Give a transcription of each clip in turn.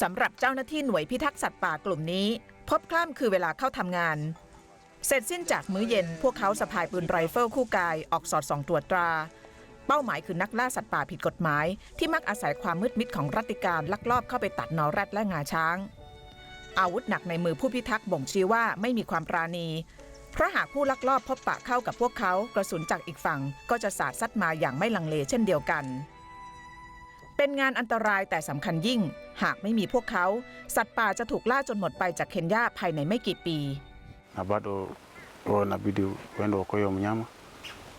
สำหรับเจ้าหน้าที่หน่วยพิทักษ์สัตว์ป่ากลุ่มนี้ พบคล่ำคือเวลาเข้าทำงาน เสร็จสิ้นจากมื้อเย็น พวกเขาสะพายปืนไรเฟิลคู่กายออกสอดส่องตรวจตรา เป้าหมายคือนักล่าสัตว์ป่าผิดกฎหมาย ที่มักอาศัยความมืดมิดของรัติการลักลอบเข้าไปตัดนอแรดและงาช้าง อาวุธหนักในมือผู้พิทักษ์บ่งชี้ว่าไม่มีความปราณีเพราะหากผู้ลักลอบพบปะเข้ากับพวกเขา กระสุนจากอีกฝั่งก็จะสาดซัดมาอย่างไม่ลังเลเช่นเดียวกัน เป็นงานอันตรายแต่สำคัญยิ่ง หากไม่มีพวกเขา สัตว์ป่าจะถูกล่าจนหมดไปจากเคนยาภายในไม่กี่ปี na bado wanabidi uende uokoe huyo mnyama,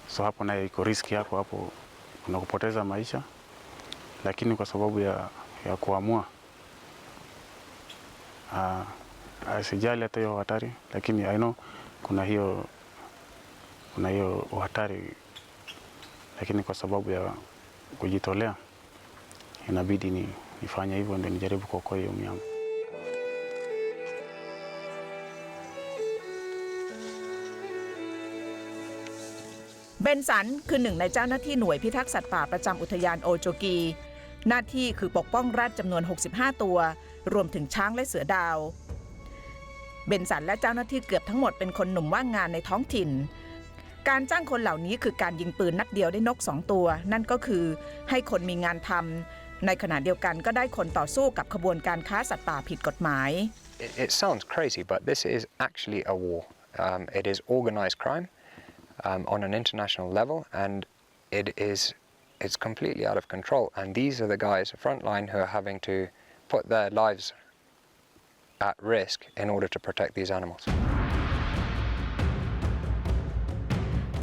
so hapo naye iko riski yako hapo, kuna kupoteza maisha, lakini kwa sababu ya, ya kuamua ah, asijali hata hiyo hatari, lakini I know kuna hiyo kuna hiyo uhatari, lakini kwa sababu ya kujitolea inabidi ni, nifanye hivyo ndio nijaribu kuokoa hiyo mnyama. เบนสันคือหนึ่งในเจ้าหน้าที่หน่วยพิทักษ์สัตว์ป่าประจำอุทยานโอโจกี หน้าที่คือปกป้องแรดจำนวน 65 ตัว รวมถึงช้างและเสือดาว เบนสันและเจ้าหน้าที่เกือบทั้งหมดเป็นคนหนุ่มว่างงานในท้องถิ่น การจ้างคนเหล่านี้คือการยิงปืนนัดเดียวได้นกสองตัว นั่นก็คือให้คนมีงานทำ ในขณะเดียวกันก็ได้คนต่อสู้กับขบวนการค้าสัตว์ป่าผิดกฎหมาย It, it sounds crazy, but this is actually a war. Um, it is organized crime um, on an international level, and it is it's completely out of control. And these are the guys frontline who are having to put their lives at risk in order to protect these animals.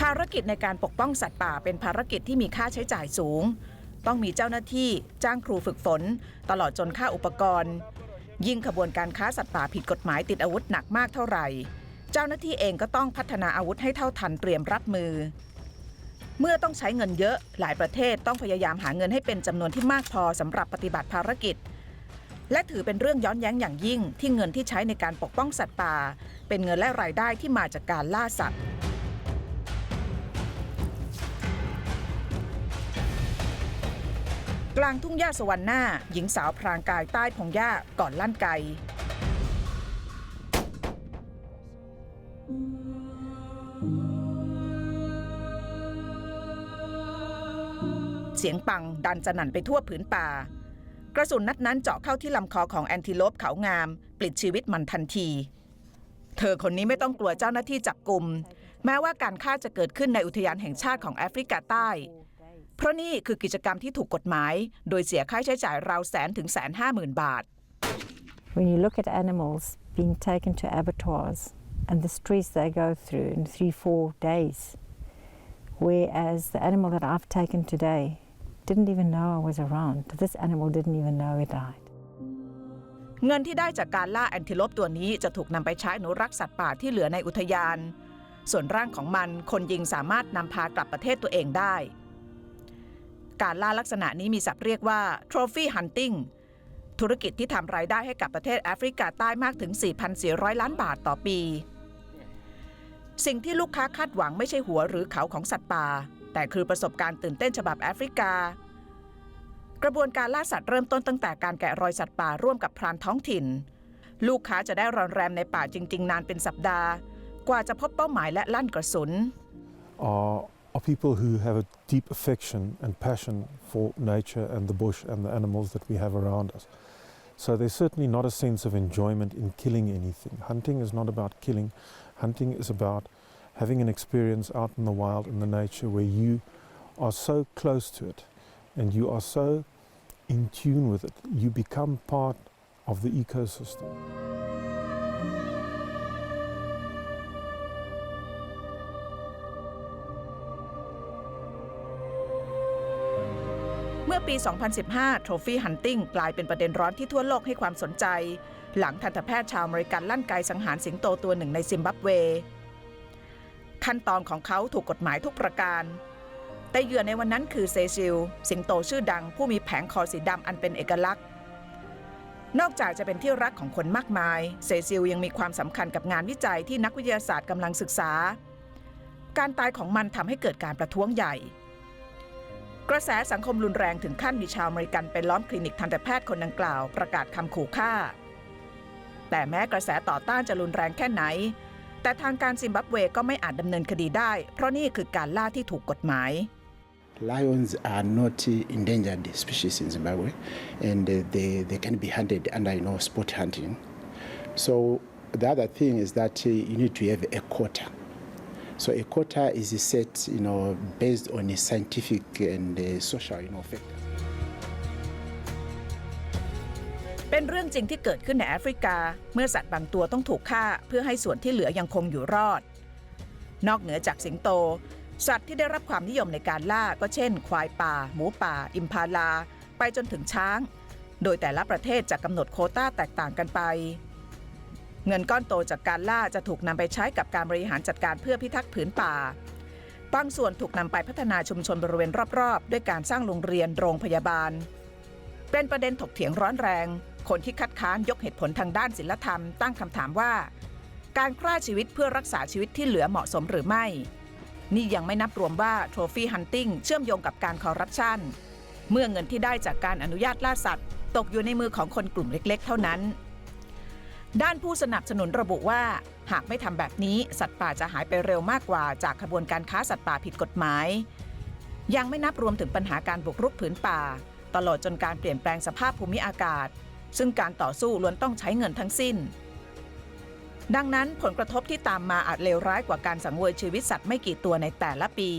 ภารกิจในการปกป้องสัตว์ป่าเป็นภารกิจที่มีค่าใช้จ่ายสูง ต้องมีเจ้าหน้าที่จ้างครูฝึกฝน ตลอดจนค่าอุปกรณ์ ยิ่งขบวนการค้าสัตว์ป่าผิดกฎหมายติดอาวุธหนักมากเท่าไหร่ เจ้าหน้าที่เองก็ต้องพัฒนาอาวุธให้เท่าทันเตรียมรับมือ เมื่อต้องใช้เงินเยอะหลายประเทศต้องพยายามหาเงินให้เป็นจำนวนที่มากพอสำหรับปฏิบัติภารกิจ และถือเป็นเรื่องย้อนแย้งอย่างยิ่งที่เงินที่ใช้ในการปกป้องสัตว์ป่า เป็นเงินและรายได้ที่มาจากการล่าสัตว์ กลางทุ่งหญ้าสวรรค์หน้า หญิงสาวพรางกายใต้พงหญ้าก่อนลั่นไกเสียงปังดันสนั่นไปทั่วผืนป่า กระสุนนัดนั้นเจาะเข้าที่ลำคอของแอนติโลปเขางาม ปลิดชีวิตมันทันที เธอคนนี้ไม่ต้องกลัวเจ้าหน้าที่จับกลุ่มแม้ว่าการฆ่าจะเกิดขึ้นในอุทยานแห่งชาติของแอฟริกาใต้ เพราะนี่คือกิจกรรมที่ถูกกฎหมาย โดยเสียค่าใช้จ่ายราวแสนถึงแสนห้าหมื่นบาท When you look at animals being taken to abattoirs and the stress they go through in three, four days, whereas the animal that I've taken today didn't even know I was around. This animal didn't even know it died. เงินที่ได้จากการล่าแอนติโลปตัวนี้จะถูกนำไปใช้อนุรักษ์สัตว์ป่าที่เหลือในอุทยาน ส่วนร่างของมันคนยิงสามารถนำพากลับประเทศตัวเองได้ การล่าลักษณะนี้มีศัพท์เรียกว่า trophy hunting ธุรกิจที่ทำรายได้ให้กับประเทศแอฟริกาใต้มากถึง 4,400 ล้านบาทต่อปี สิ่งที่ลูกค้าคาดหวังไม่ใช่หัวหรือเขาของสัตว์ป่า แต่คือประสบการณ์ตื่นเต้นฉบับแอฟริกา กระบวนการล่าสัตว์เริ่มต้นตั้งแต่การแกะรอยสัตว์ป่าร่วมกับพรานท้องถิ่น ลูกค้าจะได้รอนแรมในป่าจริง ๆ นานเป็นสัปดาห์ กว่าจะพบเป้าหมายและลั่นกระสุน are, are people who have a deep affection and passion for nature and the bush and the animals that we have around us. So there's certainly not a sense of enjoyment in killing anything. Hunting is not about killing, hunting is about having an experience out in the wild in the nature where you are so close to it and you are so in tune with it. You become part of the ecosystem. เมื่อปี 2015 Trophy Hunting กลายเป็นประเด็นร้อนที่ทั่วโลกให้ความสนใจ หลังทันตแพทย์ชาวอเมริกันลั่นไกสังหารสิงโตตัวหนึ่งในซิมบับเว ขั้นตอนของเขาถูกกฎหมายทุกประการ แต่เหยื่อในวันนั้นคือเซซิล สิงโตชื่อดังผู้มีแผงคอสีดำอันเป็นเอกลักษณ์ นอกจากจะเป็นที่รักของคนมากมาย เซซิลยังมีความสำคัญกับงานวิจัยที่นักวิทยาศาสตร์กำลังศึกษา การตายของมันทำให้เกิดการประท้วงใหญ่ กระแสสังคมรุนแรงถึงขั้นมีชาวอเมริกันไปล้อมคลินิกทันตแพทย์คนดังกล่าวประกาศคำขู่ฆ่า แต่แม้กระแสต่อต้านจะรุนแรงแค่ไหน แต่ทางการซิมบับเวก็ไม่อาจดำเนินคดีได้ เพราะนี่คือการล่าที่ถูกกฎหมาย Lions are not endangered species in Zimbabwe, and they, they can be hunted under you know, sport hunting. So the other thing is that you need to have a quota. So a quota is set, you know, based on a scientific and uh, social, you know, factor. เป็นเรื่องจริงที่เกิดขึ้นในแอฟริกา เมื่อสัตว์บางตัวต้องถูกฆ่า เพื่อให้ส่วนที่เหลือยังคงอยู่รอด นอกเหนือจากสิงโต สัตว์ที่ได้รับความนิยมในการล่าก็เช่น ควายป่า หมูป่า อิมพาลา ไปจนถึงช้าง โดยแต่ละประเทศจะกำหนดโคต้าแตกต่างกันไป เงินก้อนโตจากการล่าจะถูกนำไปใช้กับการบริหารจัดการเพื่อพิทักษ์ผืนป่า บางส่วนถูกนำไปพัฒนาชุมชนบริเวณรอบๆ ด้วยการสร้างโรงเรียนโรงพยาบาล เป็นประเด็นถกเถียงร้อนแรง คนที่คัดค้านยกเหตุผลทางด้านศิลธรรม ตั้งคำถามว่า การฆ่าชีวิตเพื่อรักษาชีวิตที่เหลือเหมาะสมหรือไม่ นี่ยังไม่นับรวมว่าโทรฟี่ฮันติ g เชื่อมโยงกับการคอร์รัปชันเมื่อเงินที่ได้จากการอนุญาตล่าสัตว์ ตกอยู่ในมือของคนกลุ่มเล็ก ๆ เท่านั้น ด้านผู้สนับสนุนระบุว่า หากไม่ทำแบบนี้สัตว์ป่าจะหายไปเร็วมากกว่าจากขบวนการค้าสัตว์ป่าผิดกฎหมาย ยังไม่นับรวมถึงปัญหาการบุกรุกผืนป่า ตลอดจนการเปลี่ยนแปลงสภาพภูมิอากาศ ซึ่งการต่อสู้ล้วนต้องใช้เงินทั้งสิ้น ดังนั้นผลกระทบที่ตามมาอาจเลวร้ายกว่าการสังเวยชีวิตสัตว์ไม่กี่ตัวในแต่ละปี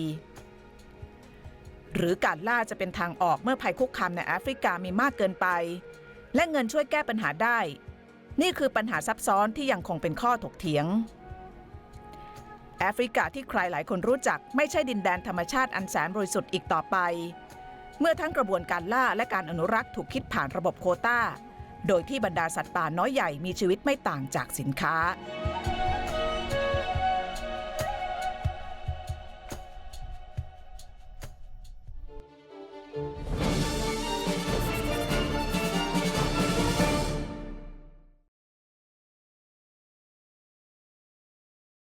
หรือการล่าจะเป็นทางออกเมื่อภัยคุกคามในแอฟริกามีมากเกินไป และเงินช่วยแก้ปัญหาได้ นี่คือปัญหาซับซ้อนที่ยังคงเป็นข้อถกเถียง แอฟริกาที่ใครหลายคนรู้จักไม่ใช่ดินแดนธรรมชาติอันแสนบริสุทธิ์อีกต่อไป เมื่อทั้งกระบวนการล่าและการอนุรักษ์ถูกคิดผ่านระบบโควต้า โดยที่บรรดาสัตว์ป่าน้อยใหญ่มีชีวิตไม่ต่างจากสินค้า